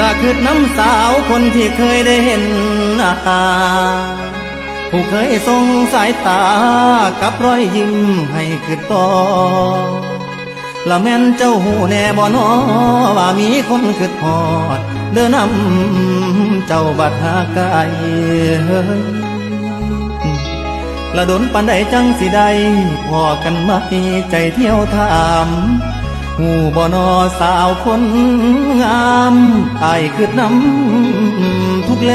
ลาคือน้ำสาวคนที่เคยได้เห็นหน้าตา ผู้เคยส่งสายตากับรอยยิ้มให้คือต่อละแม่นเจ้าหูแน่บ่นอว่ามีคนคือทอด เดินนำเจ้าบัดหากายเฮ้ยละดนปันใดจังสิได้พอกันไหมใจเที่ยวถาม หูบ่นอสาวคนงามอายคืดน้ำทุกแร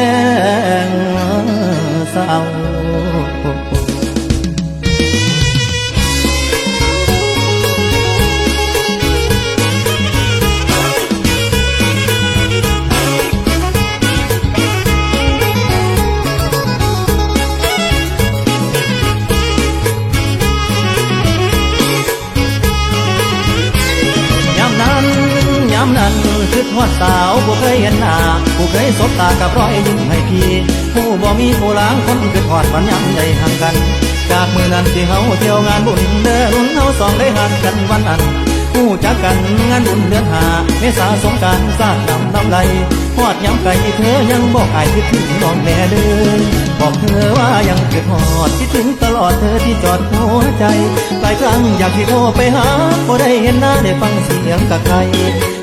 งสาว นั้นคือดสาวผู้เคยเห็นหน้าผู้เคยสบตากับรอยยิ้มให้พี่ผู้บ่มีผู้ล้างคนคือทอดวันยามได้ห่างกัน จากมือนั้นที่เฮาเที่ยวงานบุญเด้อรุ่นเฮาสองได้หักกันวันนั้น ผู้จักกันงานบุญเดือนหาเมษาสงการสร้างนำน้ำไหลทอดยามไก่เธอยังบอกอายคิดถึงน้องแม่เด้อบอกเธอว่ายังคิดฮอดคิดถึงตลอดเธอที่จอดหัวใจหลายครั้งอยากที่โทรไปหาบ่ได้เห็นหน้าได้ฟังเสียงกับใคร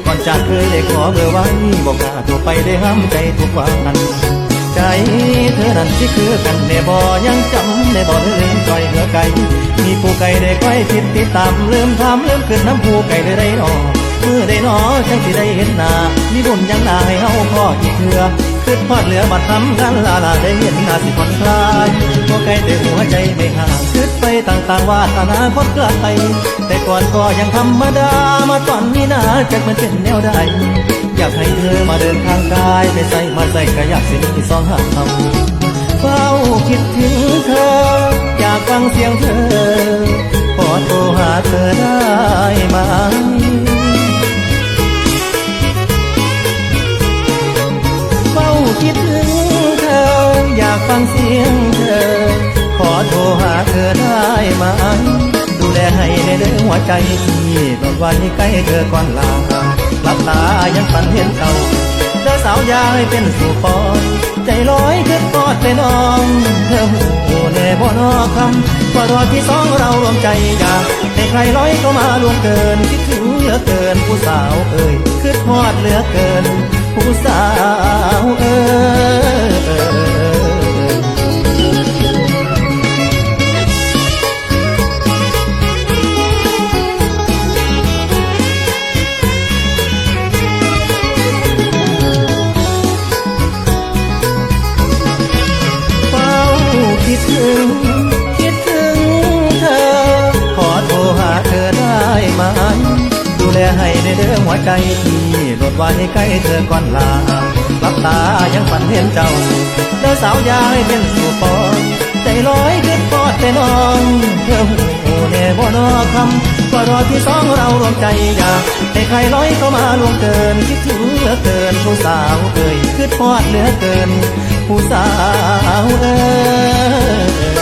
ก่อนจากเคยได้ขอเบอร์ไว้บอกกล้าโทรไปได้ห้ามใจทุกวัน ใจเธอนั้นที่คือกันแน่บ่ยังจำแน่บ่เธอลืมปล่อยเหือไก่มีผู้ไก่ได้ใกล้ติดติดตามลืมทำลืมขึ้นน้ำผู้ไก่ได้ได้นอเมื่อได้นอจังสิได้เห็นหน้ามีบุญยังนาให้เฮาพ่ออีกเถื่อขึ้นพอดเหลือบัดทำกันลาลาได้เห็นหน้าสิผ่อนคลายผู้ไก่ได้หัวใจไม่ห่างขึ้นไปต่างๆว่าอนาคตไกลแต่ก่อนก็ยังธรรมดามาตอนนี้นะจักมันเป็นแนวใด อยากให้เธอมาเดินทางกายไปใส่มาใส่ก็อยากสิมีสองหักทำเฝ้าคิดถึงเธอ อยากฟังเสียงเธอขอโทรหาเธอได้ไหมเฝ้าคิดถึงเธอ อยากฟังเสียงเธอ ขอโทรหาเธอได้ไหมดูแลให้ในเรื่องหัวใจที่ตอนวันใกล้เธอก่อนลา หลับตายังฝันเห็นเก่าเธอสาวยายเป็นสู่ปอยใจลอยขึ้นกอดไปน้องเธอหูแน่บ่นอคำว่ารอที่สองเรารวมใจอยากให้ใครร้อยก็มาล่วงเกิน คิดถึงเหลือเกินผู้สาวเอ่ยคือพอดเหลือเกิน ผู้สาวเอ่ย เรื่อหัวใจที่ลดไว้ใกล้เธอก่อนลาลับตายังฝันเห็นเจ้าเธอสาวยายเป็นสู่ปอนใจลอยขึ้นปอดแต่น้องเธอหูแน่บ่นอคำว่ารอที่สองเรารวมใจอยากให้ใครร้อยเข้ามาล่วงเกิน คิดถึงเหลือเกินผู้สาวเอ่ยคือทอดเหลือเกิน ผู้สาวเอ่ย